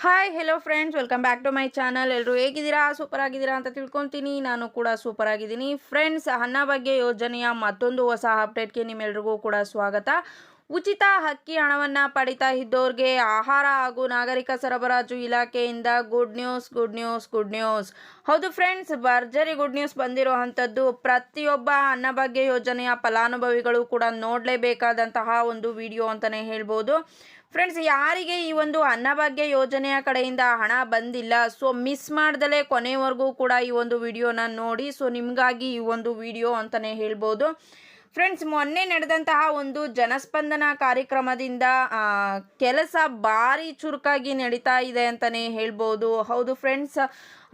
Hi hello friends welcome back to my channel ಎಲ್ಲರೂ ಹೇಗಿದ್ದೀರಾ? Super ಆಗಿದ್ದೀರಾ ಅಂತ ತಿಳ್ಕೊತೀನಿ. ನಾನು ಕೂಡ ಸೂಪರ್ ಆಗಿದ್ದೀನಿ. ಫ್ರೆಂಡ್ಸ್ ಅನ್ನಭಾಗ್ಯ ಯೋಜನೆಯ ಮತ್ತೊಂದು ಹೊಸ ಅಪ್ಡೇಟ್ಗೆ ನಿಮ್ಮೆಲ್ರಿಗೂ ಕೂಡ ಸ್ವಾಗತ. ಉಚಿತ ಹಕ್ಕಿ ಹಣವನ್ನು ಪಡಿತಾ ಇದ್ದವ್ರಿಗೆ ಆಹಾರ ಹಾಗೂ ನಾಗರಿಕ ಸರಬರಾಜು ಇಲಾಖೆಯಿಂದ good news good news good news ಹೌದು ಫ್ರೆಂಡ್ಸ್ ಭರ್ಜರಿ ಗುಡ್ ನ್ಯೂಸ್ ಬಂದಿರೋ ಅಂಥದ್ದು ಪ್ರತಿಯೊಬ್ಬ ಅನ್ನಭಾಗ್ಯ ಯೋಜನೆಯ ಫಲಾನುಭವಿಗಳು ಕೂಡ ನೋಡಲೇಬೇಕಾದಂತಹ ಒಂದು ವಿಡಿಯೋ ಅಂತಲೇ ಹೇಳ್ಬೋದು. ಫ್ರೆಂಡ್ಸ್ ಯಾರಿಗೆ ಈ ಒಂದು ಅನ್ನಭಾಗ್ಯ ಯೋಜನೆಯ ಕಡೆಯಿಂದ ಹಣ ಬಂದಿಲ್ಲ ಸೊ ಮಿಸ್ ಮಾಡ್ದಲೇ ಕೊನೆವರೆಗೂ ಕೂಡ ಈ ಒಂದು ವಿಡಿಯೋನ ನೋಡಿ ಸೊ ನಿಮಗಾಗಿ ಈ ಒಂದು ವಿಡಿಯೋ ಅಂತಲೇ ಹೇಳ್ಬೋದು. ಫ್ರೆಂಡ್ಸ್ ಮೊನ್ನೆ ನಡೆದಂತಹ ಒಂದು ಜನಸ್ಪಂದನ ಕಾರ್ಯಕ್ರಮದಿಂದ ಕೆಲಸ ಭಾರಿ ಚುರುಕಾಗಿ ನಡೀತಾ ಇದೆ ಅಂತಲೇ ಹೇಳ್ಬೋದು. ಹೌದು ಫ್ರೆಂಡ್ಸ್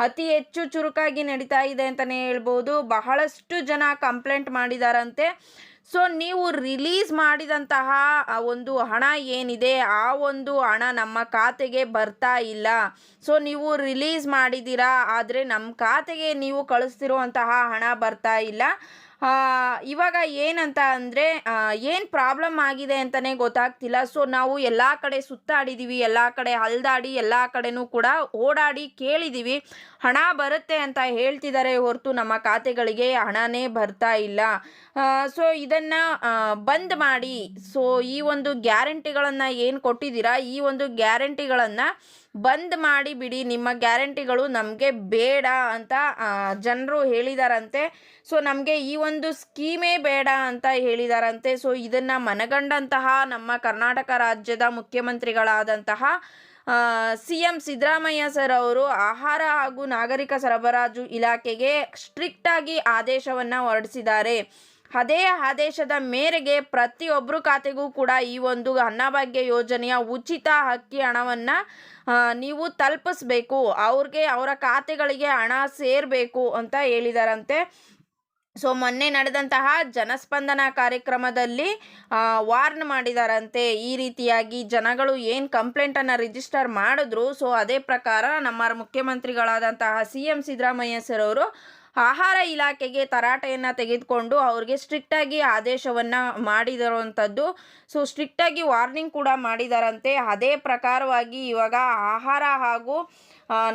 ಅತಿ ಹೆಚ್ಚು ಚುರುಕಾಗಿ ನಡೀತಾ ಇದೆ ಅಂತಲೇ ಹೇಳ್ಬೋದು. ಬಹಳಷ್ಟು ಜನ ಕಂಪ್ಲೇಂಟ್ ಮಾಡಿದಾರಂತೆ. ಸೊ ನೀವು ರಿಲೀಸ್ ಮಾಡಿದಂತಹ ಆ ಒಂದು ಹಣ ಏನಿದೆ, ಆ ಒಂದು ಹಣ ನಮ್ಮ ಖಾತೆಗೆ ಬರ್ತಾ ಇಲ್ಲ. ಸೊ ನೀವು ರಿಲೀಸ್ ಮಾಡಿದ್ದೀರಾ, ಆದರೆ ನಮ್ಮ ಖಾತೆಗೆ ನೀವು ಕಳಿಸ್ತಿರುವಂತಹ ಹಣ ಬರ್ತಾ ಇಲ್ಲ. ಇವಾಗ ಏನಂತ ಅಂದರೆ ಏನು ಪ್ರಾಬ್ಲಮ್ ಆಗಿದೆ ಅಂತಲೇ ಗೊತ್ತಾಗ್ತಿಲ್ಲ. ಸೊ ನಾವು ಎಲ್ಲ ಕಡೆ ಸುತ್ತಾಡಿದ್ದೀವಿ ಎಲ್ಲ ಕಡೆ ಅಲ್ದಾಡಿ ಎಲ್ಲ ಕಡೆನೂ ಕೂಡ ಓಡಾಡಿ ಕೇಳಿದ್ದೀವಿ ಹಣ ಬರುತ್ತೆ ಅಂತ ಹೇಳ್ತಿದ್ದಾರೆ ಹೊರತು ನಮ್ಮ ಖಾತೆಗಳಿಗೆ ಹಣನೇ ಬರ್ತಾ ಇಲ್ಲ. ಸೊ ಇದನ್ನು ಬಂದ್ ಮಾಡಿ. ಸೊ ಈ ಒಂದು ಗ್ಯಾರಂಟಿಗಳನ್ನು ಏನು ಕೊಟ್ಟಿದ್ದೀರಾ? ಈ ಒಂದು ಗ್ಯಾರಂಟಿಗಳನ್ನು ಬಂದ್ ಮಾಡಿ ಬಿಡಿ, ನಿಮ್ಮ ಗ್ಯಾರಂಟಿಗಳು ನಮಗೆ ಬೇಡ ಅಂತ ಜನರು ಹೇಳಿದಾರಂತೆ. ಸೊ, ನಮಗೆ ಈ ಒಂದು ಸ್ಕೀಮೇ ಬೇಡ ಅಂತ ಹೇಳಿದಾರಂತೆ. ಸೊ, ಇದನ್ನು ಮನಗಂಡಂತಹ ನಮ್ಮ ಕರ್ನಾಟಕ ರಾಜ್ಯದ ಮುಖ್ಯಮಂತ್ರಿಗಳಾದಂತಹ ಸಿ ಎಂ ಸಿದ್ದರಾಮಯ್ಯ ಸರ್ ಅವರು ಆಹಾರ ಹಾಗೂ ನಾಗರಿಕ ಸರಬರಾಜು ಇಲಾಖೆಗೆ ಸ್ಟ್ರಿಕ್ಟಾಗಿ ಆದೇಶವನ್ನು ಹೊರಡಿಸಿದ್ದಾರೆ. ಅದೇ ಆದೇಶದ ಮೇರೆಗೆ ಪ್ರತಿಯೊಬ್ಬರು ಖಾತೆಗೂ ಕೂಡ ಈ ಒಂದು ಅನ್ನಭಾಗ್ಯ ಯೋಜನೆಯ ಉಚಿತ ಅಕ್ಕಿ ಹಣವನ್ನು ನೀವು ತಲುಪಿಸ್ಬೇಕು. ಅವ್ರಿಗೆ, ಅವರ ಖಾತೆಗಳಿಗೆ ಹಣ ಸೇರಬೇಕು ಅಂತ ಹೇಳಿದಾರಂತೆ. ಸೊ, ಮೊನ್ನೆ ನಡೆದಂತಹ ಜನಸ್ಪಂದನ ಕಾರ್ಯಕ್ರಮದಲ್ಲಿ ವಾರ್ನ್ ಮಾಡಿದಾರಂತೆ. ಈ ರೀತಿಯಾಗಿ ಜನಗಳು ಏನು ಕಂಪ್ಲೇಂಟನ್ನು ರಿಜಿಸ್ಟರ್ ಮಾಡಿದ್ರು, ಸೊ, ಅದೇ ಪ್ರಕಾರ ನಮ್ಮ ಮುಖ್ಯಮಂತ್ರಿಗಳಾದಂತಹ ಸಿ ಎಂ ಸಿದ್ದರಾಮಯ್ಯ ಸರ್ ಅವರು ಆಹಾರ ಇಲಾಖೆಗೆ ತರಾಟೆಯನ್ನು ತೆಗೆದುಕೊಂಡು ಅವ್ರಿಗೆ ಸ್ಟ್ರಿಕ್ಟಾಗಿ ಆದೇಶವನ್ನು ಮಾಡಿದಿರುವಂಥದ್ದು ಸೊ ಸ್ಟ್ರಿಕ್ಟಾಗಿ ವಾರ್ನಿಂಗ್ ಕೂಡ ಮಾಡಿದಾರಂತೆ. ಅದೇ ಪ್ರಕಾರವಾಗಿ ಇವಾಗ ಆಹಾರ ಹಾಗೂ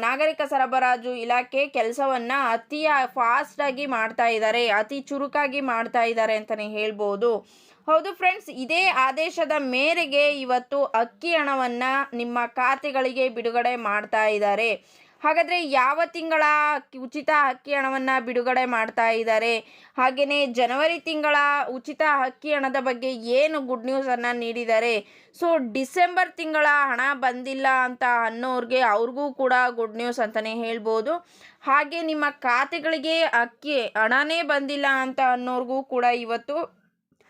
ನಾಗರಿಕ ಸರಬರಾಜು ಇಲಾಖೆ ಕೆಲಸವನ್ನು ಅತಿ ಫಾಸ್ಟಾಗಿ ಮಾಡ್ತಾ ಇದ್ದಾರೆ. ಅತಿ ಚುರುಕಾಗಿ ಮಾಡ್ತಾ ಇದ್ದಾರೆ ಅಂತಲೇ ಹೇಳ್ಬೋದು. ಹೌದು ಫ್ರೆಂಡ್ಸ್ ಇದೇ ಆದೇಶದ ಮೇರೆಗೆ ಇವತ್ತು ಅಕ್ಕಿ ಹಣವನ್ನು ನಿಮ್ಮ ಖಾತೆಗಳಿಗೆ ಬಿಡುಗಡೆ ಮಾಡ್ತಾ ಇದ್ದಾರೆ. ಹಾಗಾದರೆ ಯಾವ ತಿಂಗಳ ಉಚಿತ ಅಕ್ಕಿ ಹಣವನ್ನು ಬಿಡುಗಡೆ ಮಾಡ್ತಾ ಇದ್ದಾರೆ? ಹಾಗೆಯೇ ಜನವರಿ ತಿಂಗಳ ಉಚಿತ ಅಕ್ಕಿ ಹಣದ ಬಗ್ಗೆ ಏನು ಗುಡ್ ನ್ಯೂಸನ್ನು ನೀಡಿದ್ದಾರೆ ಸೊ ಡಿಸೆಂಬರ್ ತಿಂಗಳ ಹಣ ಬಂದಿಲ್ಲ ಅಂತ ಅನ್ನೋರಿಗೆ ಅವ್ರಿಗೂ ಕೂಡ ಗುಡ್ ನ್ಯೂಸ್ ಅಂತಲೇ ಹೇಳ್ಬೋದು. ಹಾಗೆ ನಿಮ್ಮ ಖಾತೆಗಳಿಗೆ ಅಕ್ಕಿ ಹಣನೇ ಬಂದಿಲ್ಲ ಅಂತ ಅನ್ನೋರಿಗೂ ಕೂಡ ಇವತ್ತು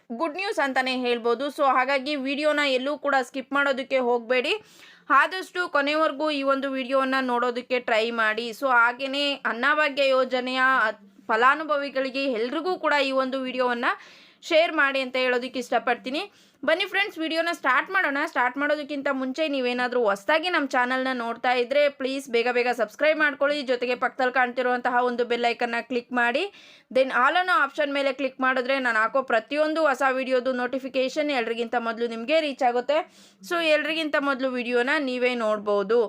ಗುಡ್ ನ್ಯೂಸ್ ಅಂತಲೇ ಹೇಳ್ಬೋದು. ಸೊ ಹಾಗಾಗಿ ವಿಡಿಯೋನ ಎಲ್ಲೂ ಕೂಡ ಸ್ಕಿಪ್ ಮಾಡೋದಕ್ಕೆ ಹೋಗಬೇಡಿ. ಆದಷ್ಟು ಕೊನೆವರೆಗೂ ಈ ಒಂದು ವಿಡಿಯೋವನ್ನು ನೋಡೋದಕ್ಕೆ ಟ್ರೈ ಮಾಡಿ. ಸೊ ಹಾಗೆಯೇ ಅನ್ನಭಾಗ್ಯ ಯೋಜನೆಯ ಫಲಾನುಭವಿಗಳಿಗೆ ಎಲ್ರಿಗೂ ಕೂಡ ಈ ಒಂದು ವಿಡಿಯೋವನ್ನು ಶೇರ್ ಮಾಡಿ ಅಂತ ಹೇಳೋದಕ್ಕೆ ಇಷ್ಟಪಡ್ತೀನಿ. ಬನ್ನಿ ಫ್ರೆಂಡ್ಸ್ ವಿಡಿಯೋನ ಸ್ಟಾರ್ಟ್ ಮಾಡೋಣ. ಸ್ಟಾರ್ಟ್ ಮಾಡೋದಕ್ಕಿಂತ ಮುಂಚೆ ನೀವೇನಾದರೂ ಹೊಸದಾಗಿ ನಮ್ಮ ಚಾನಲ್ನ ನೋಡ್ತಾ ಇದ್ದರೆ ಪ್ಲೀಸ್ ಬೇಗ ಬೇಗ ಸಬ್ಸ್ಕ್ರೈಬ್ ಮಾಡ್ಕೊಳ್ಳಿ. ಜೊತೆಗೆ ಪಕ್ಕದಲ್ಲಿ ಕಾಣ್ತಿರುವಂತಹ ಒಂದು ಬೆಲ್ ಐಕನ್ನ ಕ್ಲಿಕ್ ಮಾಡಿ. ದೆನ್ ಆಲ್ ಅನ್ನೋ ಆಪ್ಷನ್ ಮೇಲೆ ಕ್ಲಿಕ್ ಮಾಡಿದ್ರೆ ನಾನು ಹಾಕೋ ಪ್ರತಿಯೊಂದು ಹೊಸ ವಿಡಿಯೋದು ನೋಟಿಫಿಕೇಷನ್ ಎಲ್ರಿಗಿಂತ ಮೊದಲು ನಿಮಗೆ ರೀಚ್ ಆಗುತ್ತೆ. ಸೊ ಎಲ್ರಿಗಿಂತ ಮೊದಲು ವಿಡಿಯೋನ ನೀವೇ ನೋಡ್ಬೋದು.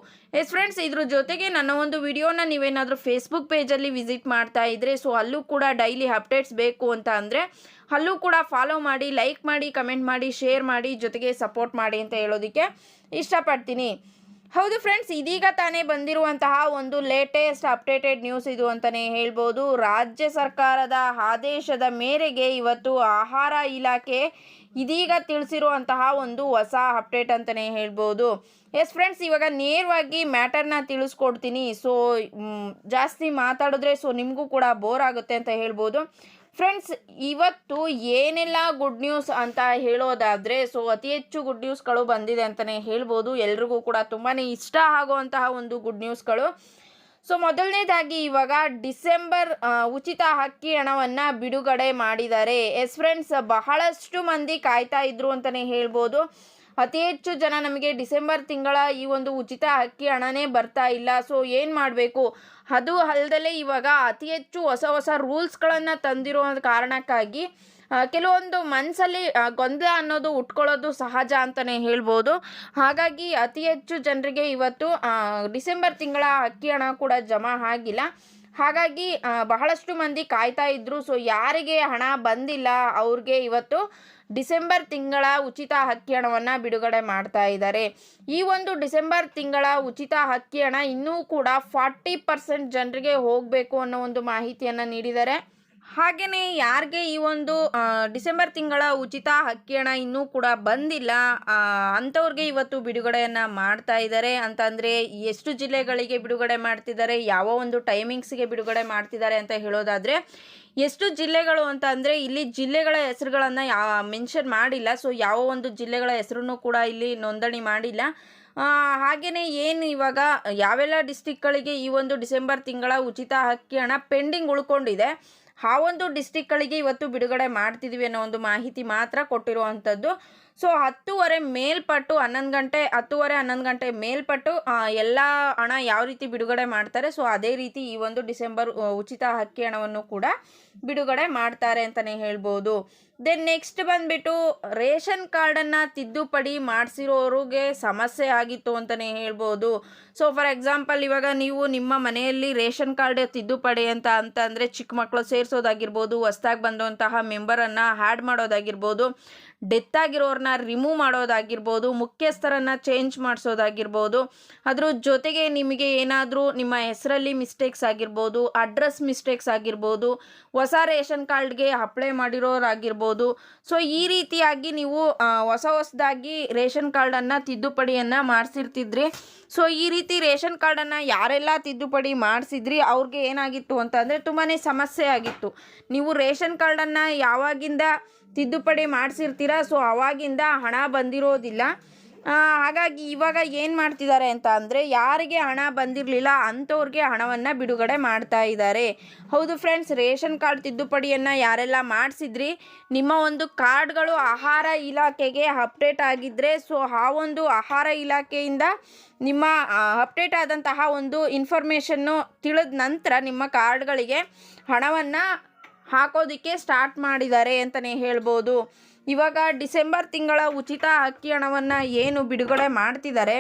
ಎಸ್ ಫ್ರೆಂಡ್ಸ್ ಇದ್ರ ಜೊತೆಗೆ ನನ್ನ ಒಂದು ವಿಡಿಯೋನ ನೀವೇನಾದರೂ ಫೇಸ್ಬುಕ್ ಪೇಜಲ್ಲಿ ವಿಸಿಟ್ ಮಾಡ್ತಾ ಇದ್ದರೆ ಸೊ ಅಲ್ಲೂ ಕೂಡ ಡೈಲಿ ಅಪ್ಡೇಟ್ಸ್ ಬೇಕು ಅಂತ ಅಂದರೆ, ಅಲ್ಲೂ ಕೂಡ ಫಾಲೋ ಮಾಡಿ ಲೈಕ್ ಮಾಡಿ ಕಮೆಂಟ್ ಮಾಡಿ ಶೇರ್ ಮಾಡಿ ಜೊತೆಗೆ ಸಪೋರ್ಟ್ ಮಾಡಿ ಅಂತ ಹೇಳೋದಕ್ಕೆ ಇಷ್ಟಪಡ್ತೀನಿ. ಹೌದು ಫ್ರೆಂಡ್ಸ್ ಇದೀಗ ತಾನೇ ಬಂದಿರುವಂತಹ ಒಂದು ಲೇಟೆಸ್ಟ್ ಅಪ್ಡೇಟೆಡ್ ನ್ಯೂಸ್ ಇದು ಅಂತಲೇ ಹೇಳ್ಬೋದು. ರಾಜ್ಯ ಸರ್ಕಾರದ ಆದೇಶದ ಮೇರೆಗೆ ಇವತ್ತು ಆಹಾರ ಇಲಾಖೆ ಇದೀಗ ತಿಳಿಸಿರುವಂತಹ ಒಂದು ಹೊಸ ಅಪ್ಡೇಟ್ ಅಂತಲೇ ಹೇಳ್ಬೋದು. ಎಸ್ ಫ್ರೆಂಡ್ಸ್ ಇವಾಗ ನೇರವಾಗಿ ಮ್ಯಾಟರ್ನ ತಿಳಿಸ್ಕೊಡ್ತೀನಿ. ಸೊ ಜಾಸ್ತಿ ಮಾತಾಡಿದ್ರೆ ಸೊ ನಿಮಗೂ ಕೂಡ ಬೋರ್ ಆಗುತ್ತೆ ಅಂತ ಹೇಳ್ಬೋದು. ಫ್ರೆಂಡ್ಸ್, ಇವತ್ತು ಏನೆಲ್ಲ ಗುಡ್ ನ್ಯೂಸ್ ಅಂತ ಹೇಳೋದಾದರೆ ಸೊ ಅತಿ ಹೆಚ್ಚು ಗುಡ್ ನ್ಯೂಸ್ಗಳು ಬಂದಿದೆ ಅಂತಲೇ ಹೇಳ್ಬೋದು. ಎಲ್ರಿಗೂ ಕೂಡ ತುಂಬಾ ಇಷ್ಟ ಆಗುವಂತಹ ಒಂದು ಗುಡ್ ನ್ಯೂಸ್ಗಳು ಸೊ ಮೊದಲನೇದಾಗಿ ಇವಾಗ ಡಿಸೆಂಬರ್ ಉಚಿತ ಹಕ್ಕಿ ಹಣವನ್ನು ಬಿಡುಗಡೆ ಮಾಡಿದ್ದಾರೆ. ಎಸ್ ಫ್ರೆಂಡ್ಸ್ ಬಹಳಷ್ಟು ಮಂದಿ ಕಾಯ್ತಾ ಇದ್ರು ಅಂತಲೇ ಹೇಳ್ಬೋದು. ಅತಿ ಹೆಚ್ಚು ಜನ ನಮಗೆ ಡಿಸೆಂಬರ್ ತಿಂಗಳ ಈ ಒಂದು ಉಚಿತ ಅಕ್ಕಿ ಹಣನೇ ಬರ್ತಾ ಇಲ್ಲ. ಸೊ, ಏನು ಮಾಡಬೇಕು? ಅದು ಅಲ್ದಲೆ ಇವಾಗ ಅತಿ ಹೆಚ್ಚು ಹೊಸ ಹೊಸ ರೂಲ್ಸ್ಗಳನ್ನು ತಂದಿರೋ ಕಾರಣಕ್ಕಾಗಿ ಕೆಲವೊಂದು ಮನಸ್ಸಲ್ಲಿ ಗೊಂದಲ ಅನ್ನೋದು ಉಟ್ಕೊಳ್ಳೋದು ಸಹಜ ಅಂತಲೇ ಹೇಳ್ಬೋದು. ಹಾಗಾಗಿ ಅತಿ ಹೆಚ್ಚು ಜನರಿಗೆ ಇವತ್ತು ಡಿಸೆಂಬರ್ ತಿಂಗಳ ಅಕ್ಕಿ ಹಣ ಕೂಡ ಜಮಾ ಆಗಿಲ್ಲ. ಹಾಗಾಗಿ ಬಹಳಷ್ಟು ಮಂದಿ ಕಾಯ್ತಾ ಇದ್ರು. ಸೊ, ಯಾರಿಗೆ ಹಣ ಬಂದಿಲ್ಲ, ಅವ್ರಿಗೆ ಇವತ್ತು ಡಿಸೆಂಬರ್ ತಿಂಗಳ ಉಚಿತ ಹಕ್ಕಿ ಹಣವನ್ನು ಬಿಡುಗಡೆ ಮಾಡ್ತಾ ಇದ್ದಾರೆ ಈ ಒಂದು ಡಿಸೆಂಬರ್ ತಿಂಗಳ ಉಚಿತ ಹಕ್ಕಿ ಹಣ ಇನ್ನೂ ಕೂಡ ಫಾರ್ಟಿ ಪರ್ಸೆಂಟ್ ಜನರಿಗೆ ಹೋಗಬೇಕು ಅನ್ನೋ ಒಂದು ಮಾಹಿತಿಯನ್ನು ನೀಡಿದ್ದಾರೆ ಹಾಗೆಯೇ ಯಾರಿಗೆ ಈ ಒಂದು ಡಿಸೆಂಬರ್ ತಿಂಗಳ ಉಚಿತ ಅಕ್ಕಿ ಹಣ ಇನ್ನೂ ಕೂಡ ಬಂದಿಲ್ಲ ಅಂಥವ್ರಿಗೆ ಇವತ್ತು ಬಿಡುಗಡೆಯನ್ನು ಮಾಡ್ತಾ ಇದ್ದಾರೆ ಅಂತಂದರೆ ಎಷ್ಟು ಜಿಲ್ಲೆಗಳಿಗೆ ಬಿಡುಗಡೆ ಮಾಡ್ತಿದ್ದಾರೆ, ಯಾವ ಒಂದು ಟೈಮಿಂಗ್ಸ್ಗೆ ಬಿಡುಗಡೆ ಮಾಡ್ತಿದ್ದಾರೆ ಅಂತ ಹೇಳೋದಾದರೆ ಎಷ್ಟು ಜಿಲ್ಲೆಗಳು ಅಂತ ಅಂದರೆ ಇಲ್ಲಿ ಜಿಲ್ಲೆಗಳ ಹೆಸರುಗಳನ್ನು ಮೆನ್ಷನ್ ಮಾಡಿಲ್ಲ, ಸೊ ಯಾವ ಒಂದು ಜಿಲ್ಲೆಗಳ ಹೆಸರನ್ನು ಕೂಡ ಇಲ್ಲಿ ನೋಂದಣಿ ಮಾಡಿಲ್ಲ. ಹಾಗೆಯೇ ಏನು ಇವಾಗ ಯಾವೆಲ್ಲ ಡಿಸ್ಟಿಕ್ಗಳಿಗೆ ಈ ಒಂದು ಡಿಸೆಂಬರ್ ತಿಂಗಳ ಉಚಿತ ಅಕ್ಕಿ ಹಣ ಪೆಂಡಿಂಗ್ ಉಳ್ಕೊಂಡಿದೆ ಆ ಒಂದು ಡಿಸ್ಟಿಕ್ಗಳಿಗೆ ಇವತ್ತು ಬಿಡುಗಡೆ ಮಾಡ್ತಿದ್ವಿ ಅನ್ನೋ ಒಂದು ಮಾಹಿತಿ ಮಾತ್ರ ಕೊಟ್ಟಿರುವಂಥದ್ದು. ಸೊ ಹತ್ತುವರೆ ಮೇಲ್ಪಟ್ಟು ಹನ್ನೊಂದು ಗಂಟೆ, ಹತ್ತುವರೆ, ಹನ್ನೊಂದು ಗಂಟೆ ಮೇಲ್ಪಟ್ಟು ಎಲ್ಲ ಹಣ ಯಾವ ರೀತಿ ಬಿಡುಗಡೆ ಮಾಡ್ತಾರೆ? ಸೊ ಅದೇ ರೀತಿ ಈ ಒಂದು ಡಿಸೆಂಬರ್ ಉಚಿತ ಅಕ್ಕಿ ಹಣವನ್ನು ಕೂಡ ಬಿಡುಗಡೆ ಮಾಡ್ತಾರೆ ಅಂತಲೇ ಹೇಳ್ಬೋದು. ದೆನ್ ನೆಕ್ಸ್ಟ್ ಬಂದುಬಿಟ್ಟು, ರೇಷನ್ ಕಾರ್ಡನ್ನು ತಿದ್ದುಪಡಿ ಮಾಡಿಸಿರೋರಿಗೆ ಸಮಸ್ಯೆ ಆಗಿತ್ತು ಅಂತಲೇ ಹೇಳ್ಬೋದು. ಸೊ ಫಾರ್ ಎಕ್ಸಾಂಪಲ್ ಇವಾಗ ನೀವು ನಿಮ್ಮ ಮನೆಯಲ್ಲಿ ರೇಷನ್ ಕಾರ್ಡ್ ತಿದ್ದುಪಡಿ ಅಂತ ಅಂತ ಅಂದರೆ ಚಿಕ್ಕ ಮಕ್ಕಳು ಸೇರಿಸೋದಾಗಿರ್ಬೋದು, ಹೊಸ್ದಾಗಿ ಬಂದಂತಹ ಮೆಂಬರನ್ನು ಆ್ಯಡ್ ಮಾಡೋದಾಗಿರ್ಬೋದು. ಡೆತ್ ಆಗಿರೋರನ್ನ ರಿಮೂವ್ ಮಾಡೋದಾಗಿರ್ಬೋದು, ಮುಖ್ಯಸ್ಥರನ್ನು ಚೇಂಜ್ ಮಾಡಿಸೋದಾಗಿರ್ಬೋದು. ಅದ್ರ ಜೊತೆಗೆ ನಿಮಗೆ ಏನಾದರೂ ನಿಮ್ಮ ಹೆಸರಲ್ಲಿ ಮಿಸ್ಟೇಕ್ಸ್ ಆಗಿರ್ಬೋದು ಅಡ್ರೆಸ್ ಮಿಸ್ಟೇಕ್ಸ್ ಆಗಿರ್ಬೋದು, ಹೊಸ ರೇಷನ್ ಕಾರ್ಡ್ಗೆ ಅಪ್ಲೈ ಮಾಡಿರೋರಾಗಿರ್ಬೋದು. ಸೊ ಈ ರೀತಿಯಾಗಿ ನೀವು ಹೊಸ ಹೊಸದಾಗಿ ರೇಷನ್ ಕಾರ್ಡನ್ನು ತಿದ್ದುಪಡಿಯನ್ನು ಮಾಡಿಸಿರ್ತಿದ್ರಿ. ಸೊ ಈ ರೀತಿ ರೇಷನ್ ಕಾರ್ಡನ್ನು ಯಾರೆಲ್ಲ ತಿದ್ದುಪಡಿ ಮಾಡಿಸಿದ್ರಿ, ಅವ್ರಿಗೆ ಏನಾಗಿತ್ತು ಅಂತಂದರೆ ತುಂಬಾ ಸಮಸ್ಯೆ ಆಗಿತ್ತು. ನೀವು ರೇಷನ್ ಕಾರ್ಡನ್ನು ಯಾವಾಗಿಂದ ತಿದ್ದುಪಡಿ ಮಾಡಿಸಿರ್ತೀರಾ? ಸೊ ಅವಾಗಿಂದ ಹಣ ಬಂದಿರೋದಿಲ್ಲ. ಹಾಗಾಗಿ ಇವಾಗ ಏನು ಮಾಡ್ತಿದ್ದಾರೆ ಅಂತ ಅಂದರೆ, ಯಾರಿಗೆ ಹಣ ಬಂದಿರಲಿಲ್ಲ ಅಂಥವ್ರಿಗೆ ಹಣವನ್ನು ಬಿಡುಗಡೆ ಮಾಡ್ತಾ ಇದ್ದಾರೆ. ಹೌದು ಫ್ರೆಂಡ್ಸ್ ರೇಷನ್ ಕಾರ್ಡ್ ತಿದ್ದುಪಡಿಯನ್ನು ಯಾರೆಲ್ಲ ಮಾಡಿಸಿದ್ರಿ? ನಿಮ್ಮ ಒಂದು ಕಾರ್ಡ್ಗಳು ಆಹಾರ ಇಲಾಖೆಗೆ ಅಪ್ಡೇಟ್ ಆಗಿದ್ದರೆ ಸೊ ಆ ಒಂದು ಆಹಾರ ಇಲಾಖೆಯಿಂದ ನಿಮ್ಮ ಅಪ್ಡೇಟ್ ಆದಂತಹ ಒಂದು ಇನ್ಫಾರ್ಮೇಷನ್ನು ತಿಳಿದ ನಂತರ ನಿಮ್ಮ ಕಾರ್ಡ್ಗಳಿಗೆ ಹಣವನ್ನು ಹಾಕೋದಕ್ಕೆ ಸ್ಟಾರ್ಟ್ ಮಾಡಿದ್ದಾರೆ ಅಂತಲೇ ಹೇಳ್ಬೋದು. ಇವಾಗ ಡಿಸೆಂಬರ್ ತಿಂಗಳ ಉಚಿತ ಅಕ್ಕಿ ಹಣವನ್ನು ಏನು ಬಿಡುಗಡೆ ಮಾಡ್ತಿದ್ದಾರೆ?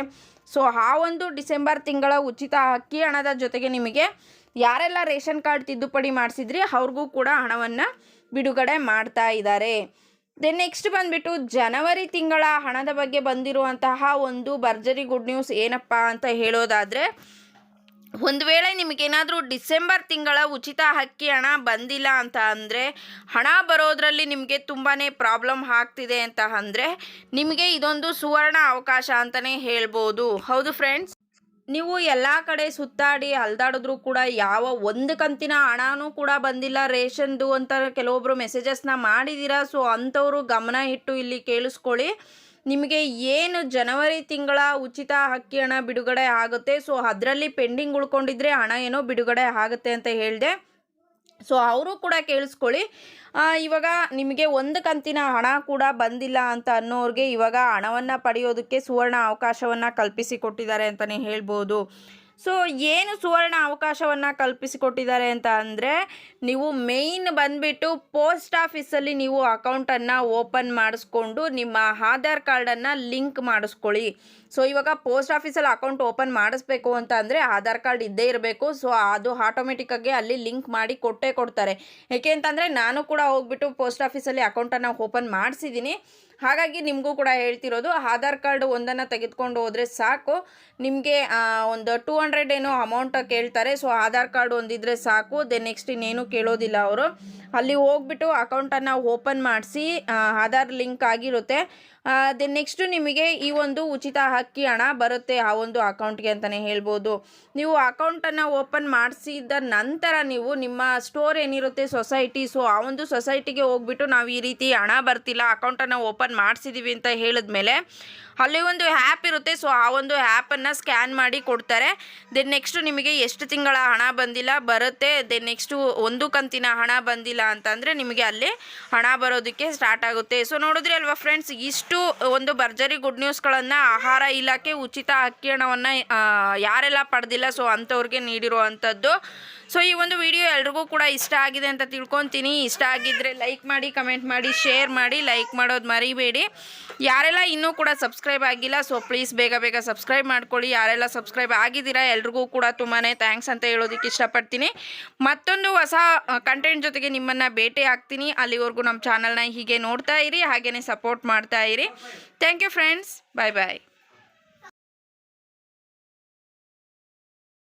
ಸೊ ಆ ಒಂದು ಡಿಸೆಂಬರ್ ತಿಂಗಳ ಉಚಿತ ಅಕ್ಕಿ ಹಣದ ಜೊತೆಗೆ ನಿಮಗೆ ಯಾರೆಲ್ಲ ರೇಷನ್ ಕಾರ್ಡ್ ತಿದ್ದುಪಡಿ ಮಾಡಿಸಿದ್ರಿ, ಅವ್ರಿಗೂ ಕೂಡ ಹಣವನ್ನು ಬಿಡುಗಡೆ ಮಾಡ್ತಾ ಇದ್ದಾರೆ. ದೆನ್ ನೆಕ್ಸ್ಟ್ ಬಂದುಬಿಟ್ಟು, ಜನವರಿ ತಿಂಗಳ ಹಣದ ಬಗ್ಗೆ ಬಂದಿರುವಂತಹ ಒಂದು ಭರ್ಜರಿ ಗುಡ್ ನ್ಯೂಸ್ ಏನಪ್ಪ ಅಂತ ಹೇಳೋದಾದರೆ ಒಂದು ವೇಳೆ ನಿಮಗೇನಾದರೂ ಡಿಸೆಂಬರ್ ತಿಂಗಳ ಉಚಿತ ಹಕ್ಕಿ ಹಣ ಬಂದಿಲ್ಲ ಅಂತ ಅಂದರೆ, ಹಣ ಬರೋದ್ರಲ್ಲಿ ನಿಮಗೆ ತುಂಬಾ ಪ್ರಾಬ್ಲಮ್ ಆಗ್ತಿದೆ ಅಂತ ಅಂದರೆ, ನಿಮಗೆ ಇದೊಂದು ಸುವರ್ಣ ಅವಕಾಶ ಅಂತಲೇ ಹೇಳ್ಬೋದು. ಹೌದು ಫ್ರೆಂಡ್ಸ್ ನೀವು ಎಲ್ಲ ಕಡೆ ಸುತ್ತಾಡಿ ಅಲ್ದಾಡಿದ್ರು ಕೂಡ ಯಾವ ಒಂದು ಕಂತಿನ ಹಣನೂ ಕೂಡ ಬಂದಿಲ್ಲ ರೇಷನ್ದು ಅಂತ ಕೆಲವೊಬ್ಬರು ಮೆಸೇಜಸ್ನ ಮಾಡಿದ್ದೀರಾ ಸೊ ಅಂಥವರು ಗಮನ ಇಟ್ಟು ಇಲ್ಲಿ ಕೇಳಿಸ್ಕೊಳ್ಳಿ. ನಿಮಗೆ ಏನು ಜನವರಿ ತಿಂಗಳ ಉಚಿತ ಅಕ್ಕಿ ಹಣ ಬಿಡುಗಡೆ ಆಗುತ್ತೆ? ಸೊ, ಅದರಲ್ಲಿ ಪೆಂಡಿಂಗ್ ಉಳ್ಕೊಂಡಿದ್ರೆ ಹಣ ಏನೋ ಬಿಡುಗಡೆ ಆಗುತ್ತೆ ಅಂತ ಹೇಳಿದೆ. ಸೊ, ಅವರು ಕೂಡ ಕೇಳಿಸ್ಕೊಳ್ಳಿ. ಇವಾಗ ನಿಮಗೆ ಒಂದು ಕಂತಿನ ಹಣ ಕೂಡ ಬಂದಿಲ್ಲ ಅಂತ ಅನ್ನೋರಿಗೆ ಇವಾಗ ಹಣವನ್ನು ಪಡೆಯೋದಕ್ಕೆ ಸುವರ್ಣ ಅವಕಾಶವನ್ನು ಕಲ್ಪಿಸಿಕೊಟ್ಟಿದ್ದಾರೆ ಅಂತಲೇ ಹೇಳ್ಬೋದು. ಸೊ ಏನು ಸುವರ್ಣ ಅವಕಾಶವನ್ನು ಕಲ್ಪಿಸಿಕೊಟ್ಟಿದ್ದಾರೆ ಅಂತ ಅಂದರೆ, ನೀವು ಮೇಯ್ನ್ ಬಂದುಬಿಟ್ಟು ಪೋಸ್ಟ್ ಆಫೀಸಲ್ಲಿ ನೀವು ಅಕೌಂಟನ್ನು ಓಪನ್ ಮಾಡಿಸ್ಕೊಂಡು ನಿಮ್ಮ ಆಧಾರ್ ಕಾರ್ಡನ್ನು ಲಿಂಕ್ ಮಾಡಿಸ್ಕೊಳ್ಳಿ. ಸೊ ಇವಾಗ ಪೋಸ್ಟ್ ಆಫೀಸಲ್ಲಿ ಅಕೌಂಟ್ ಓಪನ್ ಮಾಡಿಸ್ಬೇಕು ಅಂತ ಅಂದರೆ ಆಧಾರ್ ಕಾರ್ಡ್ ಇದ್ದೇ ಇರಬೇಕು. ಸೊ ಅದು ಆಟೋಮೆಟಿಕ್ಕಾಗಿ ಅಲ್ಲಿ ಲಿಂಕ್ ಮಾಡಿ ಕೊಟ್ಟೇ ಕೊಡ್ತಾರೆ. ಏಕೆ ಅಂತಂದರೆ ನಾನು ಕೂಡ ಹೋಗ್ಬಿಟ್ಟು ಪೋಸ್ಟ್ ಆಫೀಸಲ್ಲಿ ಅಕೌಂಟನ್ನು ಓಪನ್ ಮಾಡಿಸಿದ್ದೀನಿ. ಹಾಗಾಗಿ ನಿಮಗೂ ಕೂಡ ಹೇಳ್ತಿರೋದು, ಆಧಾರ್ ಕಾರ್ಡ್ ಒಂದನ್ನು ತೆಗೆದುಕೊಂಡು ಹೋದರೆ ಸಾಕು. ನಿಮಗೆ ಒಂದು ಟೂ ಹಂಡ್ರೆಡ್ ಏನೋ ಅಮೌಂಟ್ ಕೇಳ್ತಾರೆ, ಸೊ ಆಧಾರ್ ಕಾರ್ಡ್ ಒಂದಿದ್ರೆ ಸಾಕು. ದೆನ್ ನೆಕ್ಸ್ಟ್ ಇನ್ನೇನು ಕೇಳೋದಿಲ್ಲ ಅವರು. ಅಲ್ಲಿ ಹೋಗ್ಬಿಟ್ಟು ಅಕೌಂಟನ್ನು ಓಪನ್ ಮಾಡಿಸಿ ಆಧಾರ್ ಲಿಂಕ್ ಆಗಿರುತ್ತೆ. ದೆನ್ ನೆಕ್ಸ್ಟು ನಿಮಗೆ ಈ ಒಂದು ಉಚಿತ ಹಕ್ಕಿ ಹಣ ಬರುತ್ತೆ ಆ ಒಂದು ಅಕೌಂಟ್ಗೆ ಅಂತಲೇ ಹೇಳ್ಬೋದು. ನೀವು ಅಕೌಂಟನ್ನು ಓಪನ್ ಮಾಡಿಸಿದ ನಂತರ ನೀವು ನಿಮ್ಮ ಸ್ಟೋರ್ ಏನಿರುತ್ತೆ ಸೊಸೈಟಿ ಸೊ ಆ ಒಂದು ಸೊಸೈಟಿಗೆ ಹೋಗ್ಬಿಟ್ಟು ನಾವು ಈ ರೀತಿ ಹಣ ಬರ್ತಿಲ್ಲ ಅಕೌಂಟನ್ನು ಓಪನ್ ಮಾಡಿಸಿದ್ದೀವಿ ಅಂತ ಹೇಳಿದ್ಮೇಲೆ ಅಲ್ಲಿ ಒಂದು ಆ್ಯಪ್ ಇರುತ್ತೆ ಸೊ ಆ ಒಂದು ಆ್ಯಪನ್ನು ಸ್ಕ್ಯಾನ್ ಮಾಡಿ ಕೊಡ್ತಾರೆ. ದೆನ್ ನೆಕ್ಸ್ಟು ನಿಮಗೆ ಎಷ್ಟು ತಿಂಗಳ ಹಣ ಬಂದಿಲ್ಲ, ಬರುತ್ತೆ. ದೆನ್ ನೆಕ್ಸ್ಟು ಒಂದು ಕಂತಿನ ಹಣ ಬಂದಿಲ್ಲ. ಅಂತಂದರೆ ನಿಮಗೆ ಅಲ್ಲಿ ಹಣ ಬರೋದಕ್ಕೆ ಸ್ಟಾರ್ಟ್ ಆಗುತ್ತೆ. ಸೊ ನೋಡಿದ್ರಿ ಅಲ್ವಾ ಫ್ರೆಂಡ್ಸ್ ಇಷ್ಟು ಒಂದು ಭರ್ಜರಿ ಗುಡ್ ನ್ಯೂಸ್ಗಳನ್ನು ಆಹಾರ ಇಲಾಖೆ ಉಚಿತ ಅಕ್ಕಿ ಹಣವನ್ನು ಯಾರೆಲ್ಲ ಪಡೆದಿಲ್ಲ ಸೊ ಅಂಥವ್ರಿಗೆ ನೀಡಿರುವಂಥದ್ದು. ಸೊ ಈ ಒಂದು ವಿಡಿಯೋ ಎಲ್ರಿಗೂ ಕೂಡ ಇಷ್ಟ ಆಗಿದೆ ಅಂತ ತಿಳ್ಕೊತೀನಿ. ಇಷ್ಟ ಆಗಿದ್ದರೆ ಲೈಕ್ ಮಾಡಿ ಕಮೆಂಟ್ ಮಾಡಿ ಶೇರ್ ಮಾಡಿ ಲೈಕ್ ಮಾಡೋದು ಮರಿಬೇಡಿ. ಯಾರೆಲ್ಲ ಇನ್ನೂ ಕೂಡ ಸಬ್ಸ್ಕ್ರೈಬ್ ಆಗಿಲ್ಲ ಸೊ ಪ್ಲೀಸ್ ಬೇಗ ಬೇಗ ಸಬ್ಸ್ಕ್ರೈಬ್ ಮಾಡ್ಕೊಳ್ಳಿ. ಯಾರೆಲ್ಲ ಸಬ್ಸ್ಕ್ರೈಬ್ ಆಗಿದ್ದೀರಾ ಎಲ್ರಿಗೂ ಕೂಡ ತುಂಬಾ ಥ್ಯಾಂಕ್ಸ್ ಅಂತ ಹೇಳೋದಕ್ಕೆ ಇಷ್ಟಪಡ್ತೀನಿ. ಮತ್ತೊಂದು ಹೊಸ ಕಂಟೆಂಟ್ ಜೊತೆಗೆ ನಿಮ್ಮನ್ನು ಭೇಟಿ ಆಗ್ತೀನಿ. ಅಲ್ಲಿವರೆಗೂ ನಮ್ಮ ಚಾನಲ್ನ ಹೀಗೆ ನೋಡ್ತಾ ಇರಿ ಹಾಗೆಯೇ ಸಪೋರ್ಟ್ ಮಾಡ್ತಾ ಇರಿ. Thank you friends bye bye